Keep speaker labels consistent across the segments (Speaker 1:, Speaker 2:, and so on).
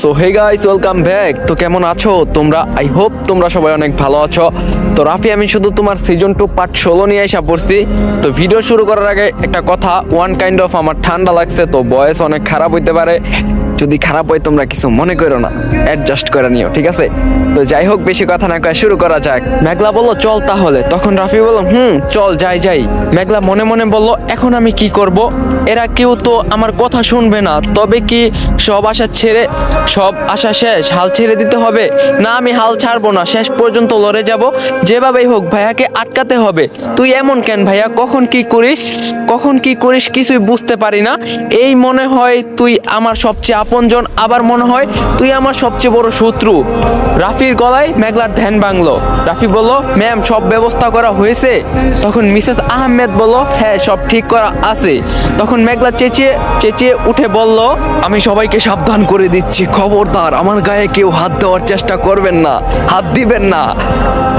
Speaker 1: So hey guys welcome back তো কেমন আছো তোমরা? আই হোপ তোমরা সবাই অনেক ভালো আছো। তো রাফি, আমি শুধু তোমার সিজন টু পার্ট ষোলো নিয়ে এসে পড়ছি। তো ভিডিও শুরু করার আগে একটা কথা ওয়ান কাইন্ড অফ আমার ঠান্ডা লাগছে, তো বয়স অনেক খারাপ হইতে পারে। যদি খারাপ হয় তোমরা কিছু মনে করো না। অ্যাডজাস্ট করে নিও, ঠিক আছে? তো যাই হোক, বেশি কথা না কয়ে শুরু করা যাক। মেঘলা বলল, চল তাহলে। তখন রাফি বলল, হুম, চল, যাই যাই। মেঘলা মনে মনে বলল, এখন আমি কি করব? এরা কেউ তো আমার কথা শুনবে না। তবে কি সব আশা ছেড়ে, সব আশা শেষ? হাল ছেড়ে দিতে হবে? না, আমি হাল ছাড়বো না। শেষ পর্যন্ত লড়ে যাব। যেভাবেই হোক, ভাইয়াকে আটকাতে হবে। তুই এমন কেন ভাইয়া? কখন কি করিস? কখন কি করিস? কিছুই বুঝতে পারি না। এই মনে হয় তুই আমার সবচেয়ে আপনজন আবার মনে হয়, তুই আমার সবচেয়ে বড় শত্রু। রাফির গলায় মেঘলার ধ্যান ভাঙলো। রাফি বলল, ম্যাম, সব ব্যবস্থা করা হয়েছে। তখন মিসেস আহমেদ বলল হ্যাঁ সব ঠিক করা আছে। তখন মেঘলা চেঁচিয়ে চেঁচিয়ে উঠে বলল, আমি সবাইকে সাবধান করে দিচ্ছি, খবরদার। আমার গায়ে কেউ হাত দেওয়ার চেষ্টা করবেন না, হাত দিবেন না।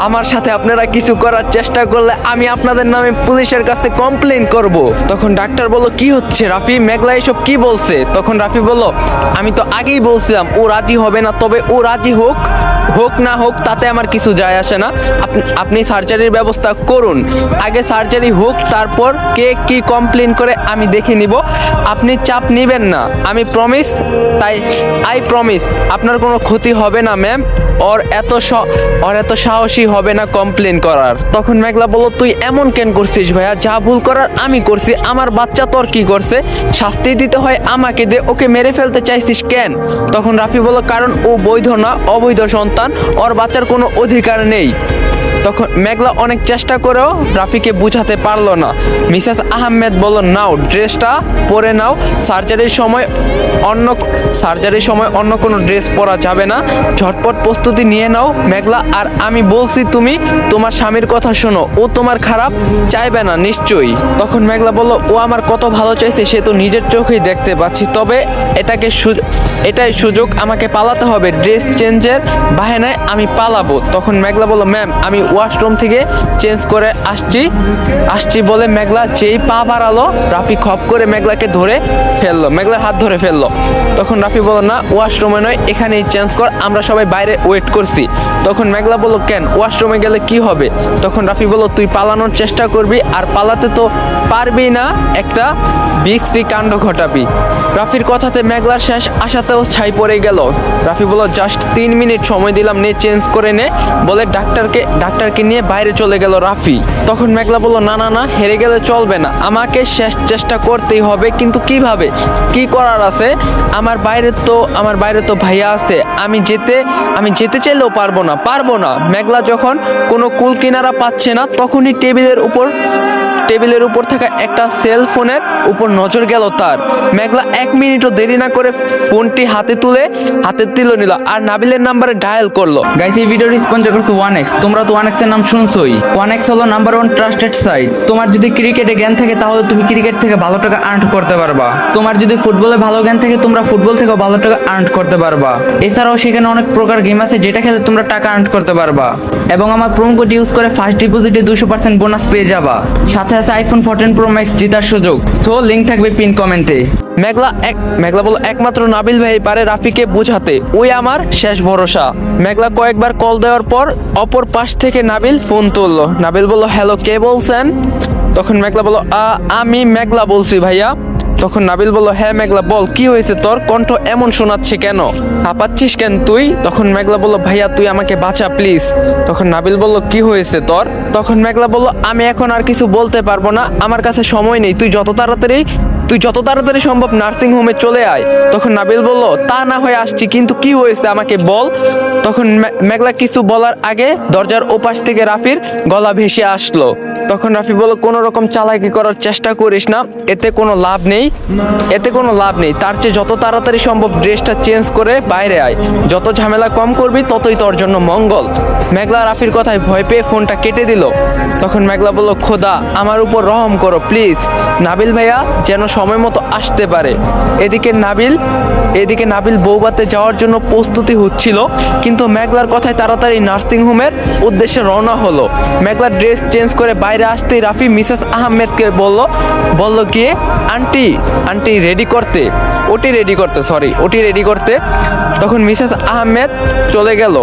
Speaker 1: আমার সাথে আপনারা কিছু করার চেষ্টা করলে আমি আপনাদের নামে পুলিশের কাছে কমপ্লেন করব। তখন ডাক্তার বলল, কি হচ্ছে রাফি? মেঘলা এসব কি বলছে? তখন রাফি বলল আমি তো আগেই বলছিলাম, ও রাজি হবে না, তবে ও রাজি হোক হোক না হোক, তাতে আমার কিছু যায় আসে না। আপনি সার্জারির ব্যবস্থা করুন। আগে সার্জারি হোক, তারপর কে কি কমপ্লেন করে আমি দেখে নিব। আপনি চাপ নেবেন না, আমি প্রমিস তাই আই প্রমিস আপনার কোনো ক্ষতি হবে না ম্যাম ওর এত ওর এত সাহসী হবে না কমপ্লেন করার। তখন মেঘলা বলল, তুই এমন কেন করছিস ভাইয়া? যা ভুল করার আমি করছি। আমার বাচ্চা তোর কি করছে? শাস্তি দিতে হয় আমাকে দে, ওকে মেরে ফেলতে চাইছিস কেন? তখন রাফি বলল, কারণ ও বৈধ না, অবৈধ সন্তান, ওর বাচ্চার কোনো অধিকার নেই। তখন মেঘলা অনেক চেষ্টা করেও রাফিকে বুঝাতে পারল না। মিসেস আহমেদ বলল, নাও, ড্রেসটা পরে নাও। সার্জারির সময় অন্য, সার্জারির সময় অন্য কোনো ড্রেস পরা যাবে না। ঝটপট প্রস্তুতি নিয়ে নাও। মেঘলা, আর আমি বলছি তুমি তোমার স্বামীর কথা শোনো। ও তোমার খারাপ চাইবে না, নিশ্চয়ই। তখন মেঘলা বলল, ও আমার কত ভালো চাইছে, সে তো নিজের চোখেই দেখতে পাচ্ছি। তবে এটাকে এটাই সুযোগ আমাকে পালাতে হবে। ড্রেস চেঞ্জের বাহানায় আমি পালাবো। তখন মেঘলা বলল, ম্যাম, আমি ওয়াশরুম থেকে চেঞ্জ করে আসছি। আসছি বলে মেঘলা যেই পা বাড়ালো, রাফি খপ করে মেঘলাকে ধরে ফেলল, মেঘলার হাত ধরে ফেলল। তখন রাফি বলল, না ওয়াশরুমে নয়, এখানেই চেঞ্জ কর, আমরা সবাই বাইরে ওয়েট করছি। তখন মেঘলা বলল, কেন ওয়াশরুমে গেলে কি হবে? তখন রাফি বলল, তুই পালানোর চেষ্টা করবি, আর পালাতে তো পারবি না, একটা বিশ্রী কাণ্ড ঘটাবি। রাফির কথাতে মেঘলার শেষ আশাতেও ছাই পড়ে গেল। রাফি বলল, জাস্ট তিন মিনিট সময় দিলাম, নে চেঞ্জ করে নে। বলে ডাক্তারকে ডাক্তারকে নিয়ে বাইরে চলে গেল রাফি। তখন মেঘলা বলল, না না না, হেরে গেলে চলবে না। আমাকে শেষ চেষ্টা করতেই হবে, কিন্তু কীভাবে? কি করার আছে? আমার বাইরে তো, আমার বাইরে তো ভাইয়া আছে। আমি যেতে আমি যেতে চাইলেও পারব না পারব না। মেঘলা যখন কোনো কুল কিনারা পাচ্ছে না, তখনই টেবিলের উপর টেবিলের উপর থাকা একটা সেল ফোনের উপর নজর গেল তার। মেঘলা এক মিনিটও দেরি না করে ফোনটি হাতে তুলে হাতে তুলে নিল আর নাবিলের নাম্বারে ডায়াল করল।
Speaker 2: গাইস এই ভিডিওটি স্পন্সর করছে ওয়ান এক্স তোমরা তো ওয়ান এক্সের নাম শুনছোই। ওয়ান এক্স হলো নাম্বার ওয়ান ট্রাস্টেড সাইট তোমার যদি ক্রিকেটে জ্ঞান থাকে, তাহলে তুমি ক্রিকেট থেকে ভালো টাকা আর্ন করতে পারবা। তোমার যদি ফুটবলে ভালো জ্ঞান থাকে, তোমরা ফুটবল থেকেও ভালো টাকা আর্ন করতে পারবা। এছাড়াও সেখানে অনেক প্রকার গেম আছে, যেটা খেলে তোমরা টাকা আর্ন করতে পারবা। এবং আমার প্রোমো কোড ইউজ করে ফার্স্ট ডিপোজিটে দুশো পার্সেন্ট বোনাস পেয়ে যাবা। সাথে আছে আইফোন ফোরটিন প্রো ম্যাক্স জেতার সুযোগ। তো লিঙ্ক থাকবে পিন কমেন্টে
Speaker 1: মেঘলা এক মেঘলা বলো একমাত্র নাবিল ভাই পারে রাফিকে বোঝাতে। ওই আমার শেষ ভরসা। মেঘলা কয়েকবার কল দেওয়ার পর অপর পাশ থেকে নাবিল ফোন তুললো। নাবিল বলল হ্যালো কে বলছেন? তখন মেঘলা বলল "আ, আমি মেঘলা বলছি ভাইয়া। তখন নাবিল বলল হ্যাঁ মেঘলা, বল, কি হয়েছে? তোর কণ্ঠ এমন শোনাচ্ছে কেন? হাঁপাচ্ছিস কেন তুই? তখন মেঘলা বলল, ভাইয়া, তুই আমাকে বাঁচা, প্লিজ। তখন নাবিল বলল, কি হয়েছে তোর? তখন মেঘলা বলল, আমি এখন আর কিছু বলতে পারব না। আমার কাছে সময় নেই। তুই যত তাড়াতাড়ি তুই যত তাড়াতাড়ি সম্ভব নার্সিং হোমে চলে আয়। তখন নাবিল বলল, তা না হয়ে আসছি, কিন্তু কি হয়েছে আমাকে বল। তখন মেঘলা কিছু বলার আগে দরজার ওপাশ থেকে রাফির গলা ভেসে আসলো। তখন রাফি বলল, কোনো রকম চালাকি করার চেষ্টা করিস না, এতে কোনো লাভ নেই, এতে কোনো লাভ নেই। তার চেয়ে যত তাড়াতাড়ি সম্ভব ড্রেসটা চেঞ্জ করে বাইরে আয়। যত ঝামেলা কম করবি, ততই তোর জন্য মঙ্গল। মেঘলা রাফির কথায় ভয় পেয়ে ফোনটা কেটে দিল। তখন মেঘলা বলল, খোদা, আমার উপর রহম করো, প্লিজ। নাবিল ভাইয়া যেন সময় মতো আসতে পারে। এদিকে নাবিল এদিকে নাবিল বৌবাতে যাওয়ার জন্য প্রস্তুতি হচ্ছিল, কিন্তু মেঘলার কথায় তাড়াতাড়ি নার্সিং হোমের উদ্দেশ্যে রওনা হলো। মেঘলা ড্রেস চেঞ্জ করে বাইরে আসতেই রাফি মিসেস আহমেদকে বলল বলল গিয়ে আন্টি আন্টি রেডি করতে। ওটি রেডি করতে সরি ওটি রেডি করতে। তখন মিসেস আহমেদ চলে গেল।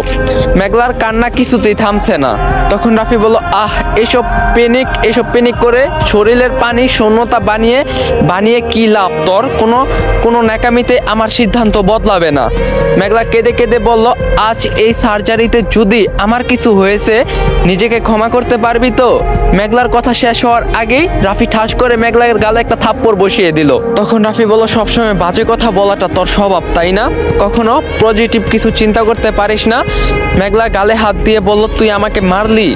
Speaker 1: মেঘলার কান্না কিছুতেই থামছে না। তখন রাফি বলল, আহ, এসব পেনিক এসব পেনিক করে শরীরের পানি শূন্যতা বানিয়ে বানিয়ে কি লাভ? তোর কোনো কোনো ন্যাকামিতে আমার সিদ্ধান্ত বদলাবে না। মেঘলা কেঁদে কেঁদে বলল, আজ এই সার্জারিতে যদি আমার কিছু হয়েছে, নিজেকে ক্ষমা করতে পারবি তো? মেঘলার কথা শেষ হওয়ার আগেই রাফি ঠাস করে মেঘলার গালে একটা থাপ্পড় বসিয়ে দিল। তখন রাফি বলল, সবসময় বাজে কথা বলাটা তোর স্বভাব, তাই না? কখনো পজিটিভ কিছু চিন্তা করতে পারিস না মেঘলা গালে হাত দিয়ে বলল, তুই আমাকে মারলি?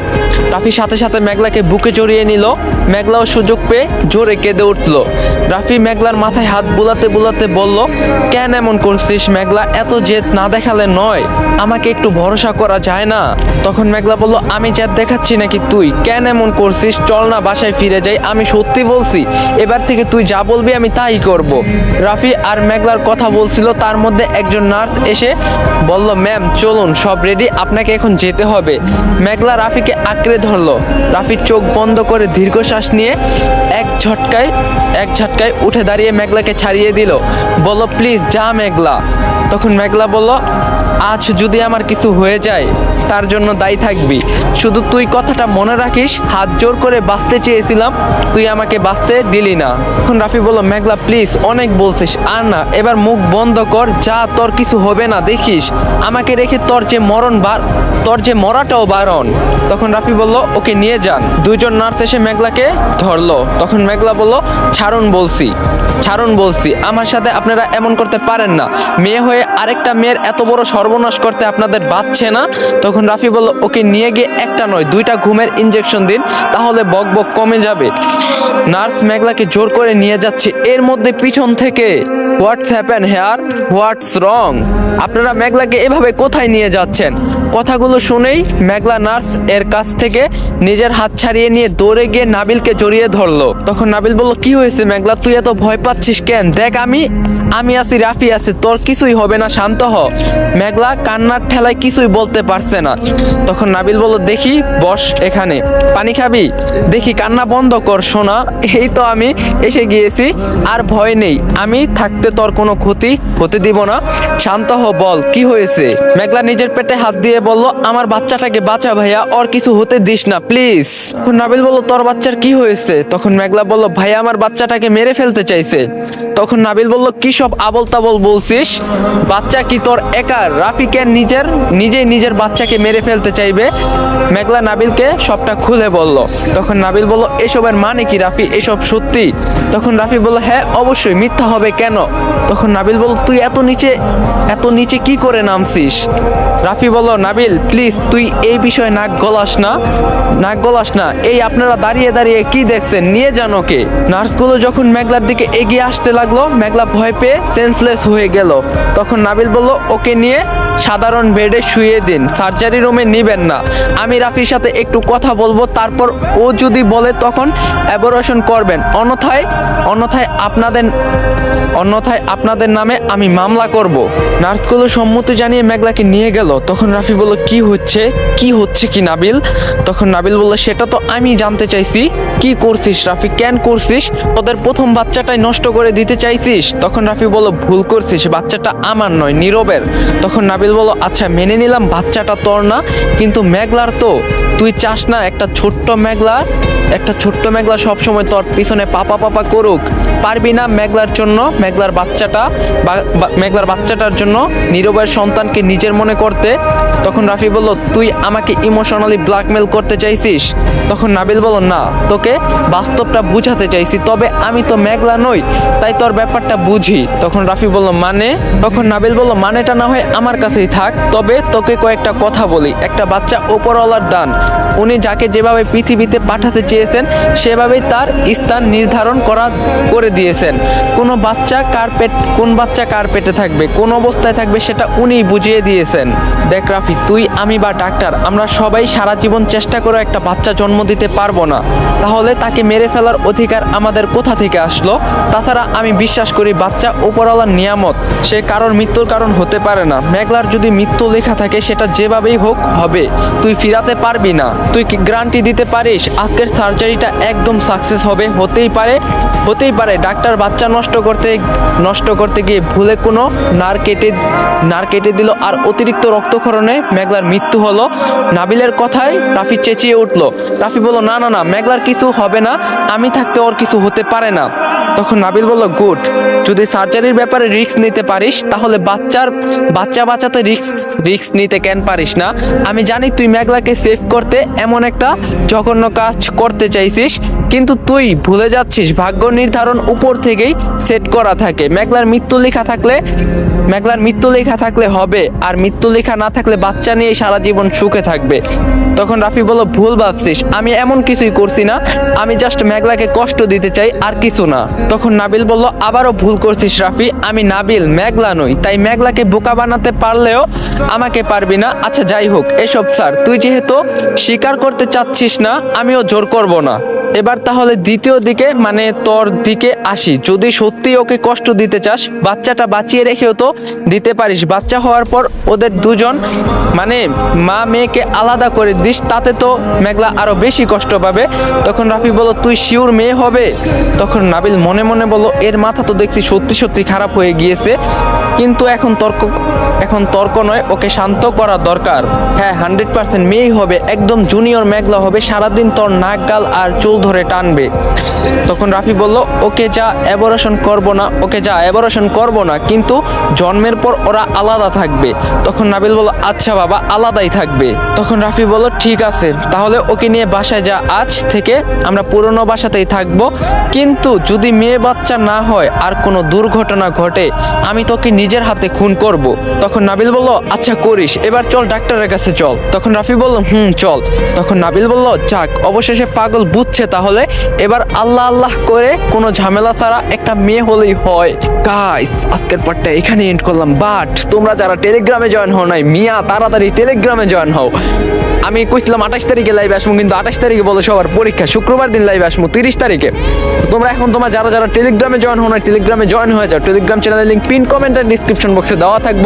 Speaker 1: রাফি সাথে সাথে মেঘলাকে বুকে জড়িয়ে নিল। মেঘলাও সুযোগ পেয়ে জোরে কেঁদে উঠল। রাফি মেঘলার মাথায় হাত বুলাতে বুলাতে বলল, কেন এমন করছিস মেঘলা? এত জেদ না দেখালে নয়। আমাকে একটু ভরসা করা যায় না। তখন মেঘলা বলল, আমি জেদ দেখাচ্ছি নাকি তুই? কেন এমন করছিস? চল না, বাসায় ফিরে যাই। আমি সত্যি বলছি, এবার থেকে তুই যা বলবি আমি তাই করব। রাফি আর মেঘলার কথা বলছিল, তার মধ্যে একজন নার্স এসে বলল, ম্যাম, চলুন, সব রেডি আপনাকে এখন যেতে হবে। মেঘলা রাফিকে আঁকড়ে ধরলো। রাফির চোখ বন্ধ করে দীর্ঘশ্বাস নিয়ে এক ঝটকায় এক ঝটকায় উঠে দাঁড়িয়ে মেঘলাকে ছাড়িয়ে দিল। বলল, প্লিজ, যা মেঘলা। তখন মেঘলা বলল, আজ যদি আমার কিছু হয়ে যায়, তার জন্য দায়ী থাকবি। শুধু তুই কথাটা মনে রাখিস, হাত জোর করে বাঁচতে চেয়েছিলাম, তুই আমাকে বাঁচতে দিলি না। এখন রাফি বলল, মেঘলা, প্লিজ, অনেক বলছিস, আর না, এবার মুখ বন্ধ কর, যা তোর কিছু হবে না, দেখিস। আমাকে রেখে তোর যে মরণ তোর যে মরাটাও বারণ। তখন রাফি বলল, ওকে নিয়ে যান। দুইজন নার্স এসে মেঘলাকে ধরলো। তখন মেঘলা বলল, ছাড়ুন বলছি ছাড়ুন বলছি। আমার সাথে আপনারা এমন করতে পারেন না। মেয়ে হয়ে আরেকটা মেয়ের এত বড় সর্বনাশ করতে আপনাদের বাচ্ছে না? তখন রাফি বলল, ওকে নিয়ে গিয়ে একটা নয়, দুইটা ঘুমের ইঞ্জেকশন দিন, তাহলে বক বক কমে যাবে। নার্স মেঘলাকে জোর করে নিয়ে যাচ্ছে, এর মধ্যে পিছন থেকে। What's happen here what's wrong আপনারা মেঘলাকে এভাবে কোথায় নিয়ে যাচ্ছেন? কথাগুলো শুনেই মেঘলা নার্স এর কাছ থেকে নিজের হাত ছাড়িয়ে নিয়ে দৌড়ে গিয়ে নাবিলকে জড়িয়ে ধরলো। তখন নাবিল বলল, কি হয়েছে মেঘলা? তুই এত ভয় পাচ্ছিস কেন? দেখ আমি আমি আছি, রাফি আছে, তোর কিছুই হবে না, শান্ত হ। মেঘলা কান্নার ঠেলায় কিছুই বলতে পারছে না। তখন নাবিল বলল, দেখি, বস এখানে। পানি খাবি? দেখি, কান্না বন্ধ কর সোনা এই তো আমি এসে গিয়েছি, আর ভয় নেই। আমি থাকতে তোর কোনো ক্ষতি? হতে দিব না। শান্ত হ, বল, কি হয়েছে? মেঘলা নিজের পেটে হাত দিয়ে বলল, আমার বাচ্চাটাকে বাঁচা ভাইয়া, ওর কিছু হতে দিস না, প্লিজ। নাবিল বলল, তোর বাচ্চার কি হয়েছে? তখন মেঘলা বলল, ভাইয়া, আমার বাচ্চাটাকে মেরে ফেলতে চাইছে। তখন নাবিল বলল, কি সব আবল তাবল বলছিস? বাচ্চা কি তোর একার রাফিকে নিজের, নিজেই নিজের বাচ্চাকে মেরে ফেলতে চাইবে? মেঘলা নাবিলকে সবটা খুলে বলল। তখন নাবিল বলল, এসবের মানে কি রাফি? এসব সত্যি? তখন রাফি বলল হ্যাঁ অবশ্যই, মিথ্যা হবে কেন? তখন নাবিল বলল, তুই এত নিচে এত নিচে কি করে নামছিস? রাফি বলল, নাবিল প্লিজ তুই এই বিষয়ে নাক গলাস না, নাক গলাস না। এই আপনারা দাঁড়িয়ে দাঁড়িয়ে কি দেখছেন? নিয়ে যান ওকে। নার্সগুলো যখন মেঘলার দিকে এগিয়ে আসতে লাগল, মেঘলা ভয় পেয়ে সেন্সলেস হয়ে গেল। তখন নাবিল বলল, ওকে নিয়ে সাধারণ বেডে শুয়ে দিন, সার্জারি রুমে নিবেন না। আমি রাফির সাথে একটু কথা বলব, তারপর ও যদি বলে তখন অ্যাবরেশন করবেন। অন্যথায় অন্যথায় আপনাদের, অন্যথায় আপনাদের নামে আমি মামলা করব। নার্সগুলো সম্মতি জানিয়ে মেঘলাকে নিয়ে গেল। তখন রাফি বলল, কি হচ্ছে? কি হচ্ছে কি নাবিল? তখন নাবিল বলল, সেটা তো আমি জানতে চাইছি। কি করছিস রাফি? কেন করছিস? তোদের প্রথম বাচ্চাটাই নষ্ট করে দিতে চাইছিস? তখন রাফি বলল, ভুল করছিস। বাচ্চাটা আমার নয়, নীরবের। তখন নাবিল বলল আচ্ছা মেনে নিলাম, বাচ্চাটা তোর না, কিন্তু মেঘলার তো। তুই চাস না, একটা ছোট্ট মেঘলা, একটা ছোট্ট মেঘলা সবসময় তোর পিছনে পাপা পাপা করুক। পারবি না মেঘলার জন্য? মেঘলার বাচ্চাটা মেঘলার বাচ্চাটার জন্য নীরবের সন্তানকে নিজের মনে করতে, তখন রাফি বলল, তুই আমাকে ইমোশনালি ব্ল্যাকমেল করতে চাইছিস? তখন নাবিল বলল, না, তোকে বাস্তবটা বুঝাতে চাইছি, তবে আমি তো মেঘলা নই, তাই তোর ব্যাপারটা বুঝি। তখন রাফি বলল মানে? তখন নাবিল বলল, মানেটা না হয় আমার কাছেই থাক, তবে তোকে কয়েকটা কথা বলি। একটা বাচ্চা ওপরওয়ালার দান। উনি যাকে যেভাবে পৃথিবীতে পাঠাতে চেয়েছেন, সেভাবেই তার স্থান নির্ধারণ করা, করে দিয়েছেন। কোনো বাচ্চা কার পেট কোন বাচ্চা কার পেটে থাকবে, কোন অবস্থায় থাকবে, সেটা উনি বুঝিয়ে দিয়েছেন। দেখ রাফি তুই, আমি বা ডাক্তার, আমরা সবাই সারা জীবন চেষ্টা করে একটা বাচ্চা জন্ম দিতে পারব না। তাহলে তাকে মেরে ফেলার অধিকার আমাদের কোথা থেকে আসলো? তাছাড়া আমি বিশ্বাস করি বাচ্চা উপরওয়ালার নিয়ামত, সে কারোর মৃত্যুর কারণ হতে পারে না। মেঘলার যদি মৃত্যু লেখা থাকে, সেটা যেভাবেই হোক হবে, তুই ফিরাতে পারবি না। তুই কি গ্যারান্টি দিতে পারিস? আজকের সার্জারিটা একদম সাকসেস হবে, হতেই পারে হতেই পারে। ডাক্তার বাচ্চা নষ্ট করতে নষ্ট করতে গিয়ে ভুলে কোনো নার কেটে নার কেটে দিল আর অতিরিক্ত রক্তক্ষরণে মেঘলার মৃত্যু হলো। নাবিলের কথায় রাফি চেঁচিয়ে উঠল। রাফি বলল, না না না, মেঘলার কিছু হবে না। আমি থাকতে ওর কিছু হতে পারে না। তখন নাবিল বলল, গুড। যদি সার্জারির ব্যাপারে রিস্ক নিতে পারিস, তাহলে বাচ্চার বাচ্চা বাঁচাতে রিস্ক রিস্ক নিতে কেন পারিস না? আমি জানি তুই মেঘলাকে সেভ করতে এমন একটা জঘন্য কাজ করতে চাইছিস। কিন্তু তুই ভুলে যাচ্ছিস, ভাগ্য নির্ধারণ উপর থেকেই সেট করা থাকে। মেঘলার মৃত্যু লেখা থাকলে মেঘলার মৃত্যু লেখা থাকলে হবে, আর মৃত্যু লেখা না থাকলে বাচ্চা নিয়ে সারা জীবন সুখে থাকবে। তখন রাফি বলল, ভুল ভাবছিস, আমি এমন কিছুই করছি না, আমি জাস্ট মেঘলাকে কষ্ট দিতে চাই, আর কিছু না। তখন নাবিল বলল, আবারও ভুল করছিস রাফি, আমি নাবিল, মেঘলা নই, তাই মেঘলাকে বোকা বানাতে পারলেও আমাকে পারবি না। আচ্ছা যাই হোক, এসব স্যার তুই যেহেতু স্বীকার করতে চাচ্ছিস না, আমিও জোর করব না। এবার তাহলে দ্বিতীয় দিকে মানে তোর দিকে আসি। যদি সত্যি ওকে কষ্ট দিতে চাস, বাচ্চাটা বাঁচিয়ে রেখেও তো দিতে পারিস। বাচ্চা হওয়ার পর ওদের দুজন মানে মা মেয়েকে আলাদা করে দিস, তাতে তো মেঘলা আরও বেশি কষ্ট পাবে। তখন রাফি বলল, তুই শিওর মেয়ে হবে? তখন নাবিল মনে মনে বলল, এর মাথা তো দেখছি সত্যি সত্যি খারাপ হয়ে গিয়েছে, কিন্তু এখন তর্ক এখন তর্ক নয়, ওকে শান্ত করা দরকার। হ্যাঁ হান্ড্রেড পার্সেন্ট মেয়েই হবে, একদম জুনিয়র মেঘলা হবে, সারাদিন তোর নাক, গাল আর চুল ধরে টানবে। তখন রাফি বলল, ওকে যা অ্যাবরেশন করব না, ওকে যা অ্যাবরেশন করব না, কিন্তু জন্মের পর ওরা আলাদা থাকবে। তখন নাবিল বলল আচ্ছা বাবা, আলাদাই থাকবে। তখন রাফি বলল, ঠিক আছে, তাহলে ওকে নিয়ে বাসায় যা। আজ থেকে আমরা পুরনো বাসাতেই থাকব। কিন্তু যদি মেয়ে বাচ্চা না হয় আর কোনো দুর্ঘটনা ঘটে, আমি তোকে নিজের হাতে খুন করব। তখন নাবিল বলল আচ্ছা করিস। এবার চল ডাক্তারের কাছে চল। তখন রাফি বলল, হুম, চল। তখন নাবিল বলল, যাক, অবশেষে পাগল বুঝছে তাহলে। এবার আল্লাহ আল্লাহ করে কোনো ঝামেলা ছাড়া একটা মেয়ে হলেই হয়। গাইস, আজকের পার্টটা এখানে এন্ড করলাম, বাট তোমরা যারা টেলিগ্রামে জয়েন হও নাই, মিয়া তাড়াতাড়ি টেলিগ্রামে জয়েন হও। আমি কইছিলাম আঠাশ তারিখে লাইভ আসব, কিন্তু আঠাশ তারিখে বলে সবার পরীক্ষা, শুক্রবার দিন লাইভ আসব, তিরিশ তারিখে। তোমরা এখন তোমার যারা যারা টেলিগ্রামে জয়েন হো না টেলিগ্রামে জয়েন হয়ে যাও। টেলিগ্রাম চ্যানেলের লিঙ্ক পিন কমেন্টের ডিসক্রিপশন বক্সে দেওয়া থাকব।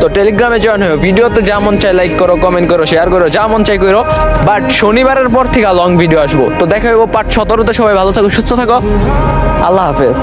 Speaker 1: তো টেলিগ্রামে জয়েন হয়ে ভিডিওতে যা মন চাই লাইক করো কমেন্ট করো শেয়ার করো, যা মন চাই করো। বাট শনিবারের পর থেকে লং ভিডিও আসব। তো দেখা হব পার্ট সতেরোতে। সবাই ভালো থাকো, সুস্থ থাকো। আল্লাহ হাফেজ।